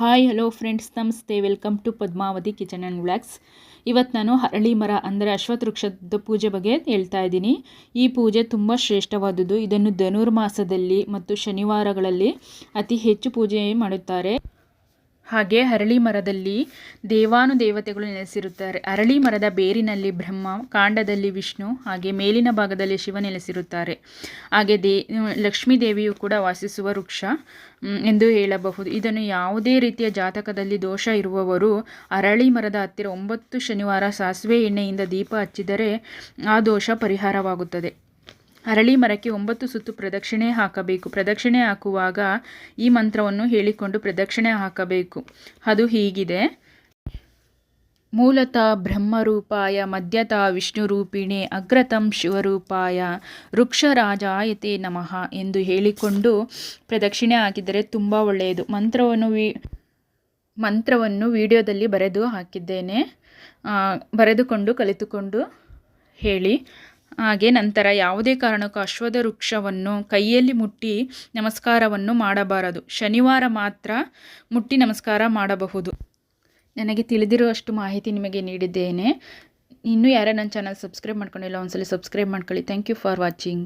Hi hello friends ನಮಸ್ತೆ welcome to Padmavati kitchen and vlogs ಇವತ್ತು ನಾನು ಹರಳಿ ಮರ ಅಂದರೆ ಅಶ್ವತ್ಥ ವೃಕ್ಷದ ಪೂಜೆ ಬಗ್ಗೆ ಹೇಳ್ತಾ ಇದ್ದೀನಿ. ಈ ಪೂಜೆ ತುಂಬ ಶ್ರೇಷ್ಠವಾದುದು ಇದನ್ನು ಧನುರ್ಮಾಸದಲ್ಲಿ ಮತ್ತು ಶನಿವಾರಗಳಲ್ಲಿ ಅತಿ ಹೆಚ್ಚು ಪೂಜೆ ಮಾಡುತ್ತಾರೆ. ಹಾಗೆ ಅರಳಿ ಮರದಲ್ಲಿ ದೇವಾನುದೇವತೆಗಳು ನೆಲೆಸಿರುತ್ತಾರೆ. ಅರಳಿ ಮರದ ಬೇರಿನಲ್ಲಿ ಬ್ರಹ್ಮ, ಕಾಂಡದಲ್ಲಿ ವಿಷ್ಣು, ಹಾಗೆ ಮೇಲಿನ ಭಾಗದಲ್ಲಿ ಶಿವ ನೆಲೆಸಿರುತ್ತಾರೆ. ಹಾಗೆ ದೇ ಲಕ್ಷ್ಮೀ ದೇವಿಯು ಕೂಡ ವಾಸಿಸುವ ವೃಕ್ಷ ಎಂದು ಹೇಳಬಹುದು. ಇದನ್ನು ಯಾವುದೇ ರೀತಿಯ ಜಾತಕದಲ್ಲಿ ದೋಷ ಇರುವವರು ಅರಳಿ ಮರದ ಹತ್ತಿರ ಒಂಬತ್ತು ಶನಿವಾರ ಸಾಸಿವೆ ಎಣ್ಣೆಯಿಂದ ದೀಪ ಹಚ್ಚಿದರೆ ಆ ದೋಷ ಪರಿಹಾರವಾಗುತ್ತದೆ. ಅರಳಿ ಮರಕ್ಕೆ ಒಂಬತ್ತು ಸುತ್ತು ಪ್ರದಕ್ಷಿಣೆ ಹಾಕಬೇಕು. ಪ್ರದಕ್ಷಿಣೆ ಹಾಕುವಾಗ ಈ ಮಂತ್ರವನ್ನು ಹೇಳಿಕೊಂಡು ಪ್ರದಕ್ಷಿಣೆ ಹಾಕಬೇಕು. ಅದು ಹೀಗಿದೆ. ಮೂಲತಃ ಬ್ರಹ್ಮರೂಪಾಯ, ಮಧ್ಯತಃ ವಿಷ್ಣುರೂಪಿಣಿ, ಅಗ್ರತಂ ಶಿವರೂಪಾಯ, ವೃಕ್ಷರಾಜಾಯತೆ ನಮಃ ಎಂದು ಹೇಳಿಕೊಂಡು ಪ್ರದಕ್ಷಿಣೆ ಹಾಕಿದರೆ ತುಂಬ ಒಳ್ಳೆಯದು. ಮಂತ್ರವನ್ನು ವಿ, ಮಂತ್ರವನ್ನು ವಿಡಿಯೋದಲ್ಲಿ ಬರೆದು ಹಾಕಿದ್ದೇನೆ. ಬರೆದುಕೊಂಡು, ಕಲಿತುಕೊಂಡು ಹೇಳಿ. ಹಾಗೆ ನಂತರ ಯಾವುದೇ ಕಾರಣಕ್ಕೂ ಅಶ್ವದ ವೃಕ್ಷವನ್ನು ಕೈಯಲ್ಲಿ ಮುಟ್ಟಿ ನಮಸ್ಕಾರವನ್ನು ಮಾಡಬಾರದು. ಶನಿವಾರ ಮಾತ್ರ ಮುಟ್ಟಿ ನಮಸ್ಕಾರ ಮಾಡಬಹುದು. ನನಗೆ ತಿಳಿದಿರುವಷ್ಟು ಮಾಹಿತಿ ನಿಮಗೆ ನೀಡಿದ್ದೇನೆ. ಇನ್ನೂ ಯಾರೇ ನನ್ನ ಚಾನಲ್ ಸಬ್ಸ್ಕ್ರೈಬ್ ಮಾಡ್ಕೊಂಡಿಲ್ಲ, ಒಂದ್ಸಲಿ ಸಬ್ಸ್ಕ್ರೈಬ್ ಮಾಡ್ಕೊಳ್ಳಿ. Thank you for watching